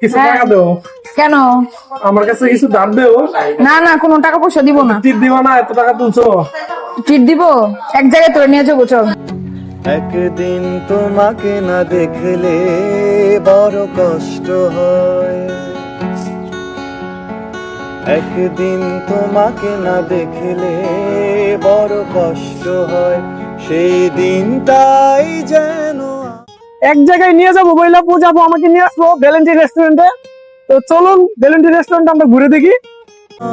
কিছু হ্যাঁ। টাকা দেও? কেন? আমার কাছে কিছু ধার দেও? না না কোনো টাকা পয়সা দিব না। টিপ দিবা না এত টাকা তুলছো। চিট দিব? এক জায়গায় তোরে নিয়ে যাব চল। একদিন তোমাকে না দেখলে বড় কষ্ট হয়। একদিন তোমাকে না দেখলে বড় কষ্ট হয়। সেই দিনটাই যেন এক জায়গায় নিয়ে যাব বইলা বুঝাবো আমাকে নিয়ে আসব ভ্যালেন্টি রেস্টুরেন্টে তো চলুন ভ্যালেন্টি রেস্টুরেন্ট আমরা ঘুরে দেখি।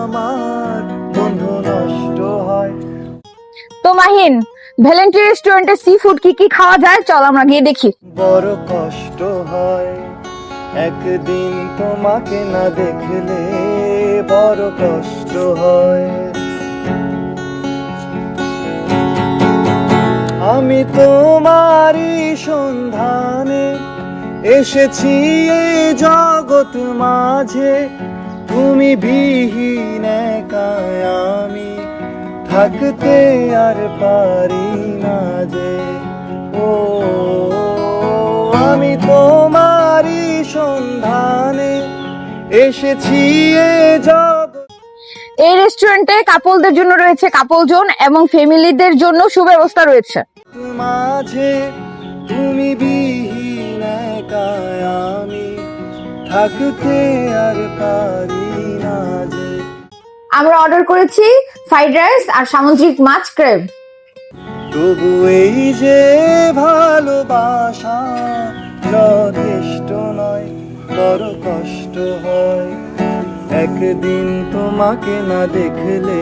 আমার বন্ধু নষ্ট হয়। তো মাহিন ভ্যালেন্টি রেস্টুরেন্টে সি ফুড কি কি খাওয়া যায়? চল আমরা গিয়ে দেখি। বড় কষ্ট হয়। একদিন তোমাকে না দেখলে বড় কষ্ট হয়। আমি তোমারই সন্ধানে এসেছি এই জগৎ মাঝে। তুমি বিহীন আমি, থাকতে আর পারি না যে। ও, আমি তোমারই সন্ধানে এসেছি এ জগৎ। এই রেস্টুরেন্টে কাপলদের জন্য রয়েছে কাপল জোন এবং ফ্যামিলিদের জন্য সুব্যবস্থা রয়েছে। মাঝে তুমি বিহীন একাই আমি থাকতে আর পারি না যে। আমরা অর্ডার করেছি ফ্রাইড রাইস আর সামুদ্রিক মাছ ক্রেব তবু এই যে ভালোবাসা যথেষ্ট নয় বড় কষ্ট হয়। একদিন তোমাকে না দেখলে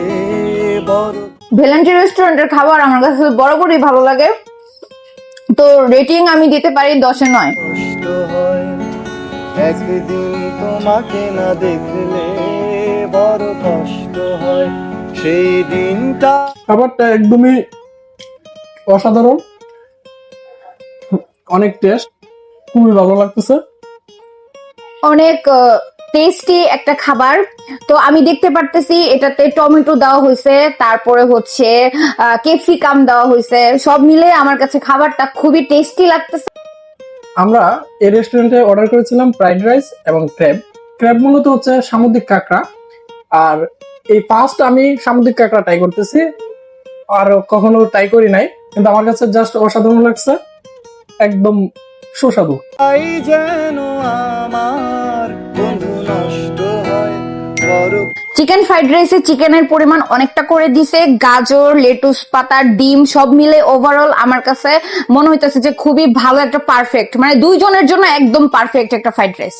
বড় ভেলেন্টি রেস্টুরেন্টের খাবার আমার কাছে বরাবরই ভালো লাগে। তো রেটিং আমি দিতে পারি দশে নয়। কষ্ট হয় একদিন তোমাকে না দেখলে বড় কষ্ট হয় সেই দিনটা খাবারটা একদমই অসাধারণ অনেক টেস্ট খুবই ভালো লাগতেছে। অনেক টেস্টি একটা খাবার। তো আমি দেখতে পারতেছি এটাতে টমেটো দেওয়া হয়েছে তারপরে হচ্ছে ক্যাপসিকাম দেওয়া হয়েছে সব মিলে আমার কাছে খাবারটা খুবই টেস্টি লাগতেছে। আমরা এই রেস্টুরেন্টে অর্ডার করেছিলাম ফ্রাইড রাইস এবং ক্র্যাব ক্র্যাব মূলত হচ্ছে সামুদ্রিক কাঁকড়া। আর এই ফার্স্ট আমি সামুদ্রিক কাঁকড়া ট্রাই করতেছি আর কখনো ট্রাই করি নাই। কিন্তু আমার কাছে জাস্ট অসাধারণ লাগছে। একদম সুস্বাদু। যেন আমার চিকেন ফ্রাইড রাইসে চিকেনের পরিমাণ অনেকটা করে দিছে। গাজর লেটুস পাতা ডিম সব মিলে ওভারঅল আমার কাছে মনে হইতেছে যে খুবই ভালো একটা পারফেক্ট মানে দুইজনের জন্য একদম পারফেক্ট একটা ফ্রাইড রাইস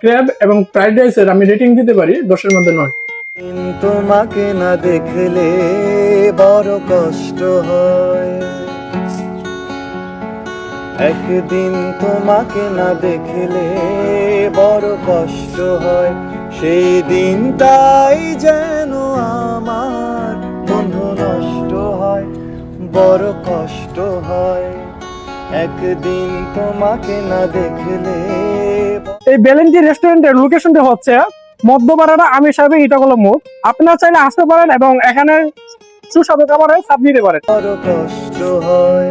ক্র্যাব এবং ফ্রাইড রাইসের আমি রেটিং দিতে পারি দশের মধ্যে নয়। তোমাকে না দেখলে বড় কষ্ট হয়। একদিন তোমাকে না দেখলে বড় কষ্ট হয়। সেই দিনটাই যেন আমার বন্ধু নষ্ট হয় বড় কষ্ট হয়। একদিন তোমাকে না দেখলে এই বেলেন্টি রেস্টুরেন্টের লোকেশনটা হচ্ছে মধ্যপাড়াটা আমি সাহেব ইটাকলা মুখ আপনারা চাইলে আসতে পারেন এবং এখানে সুস্বাদু খাবারের স্বাদ নিতে পারেন। বড় কষ্ট হয়।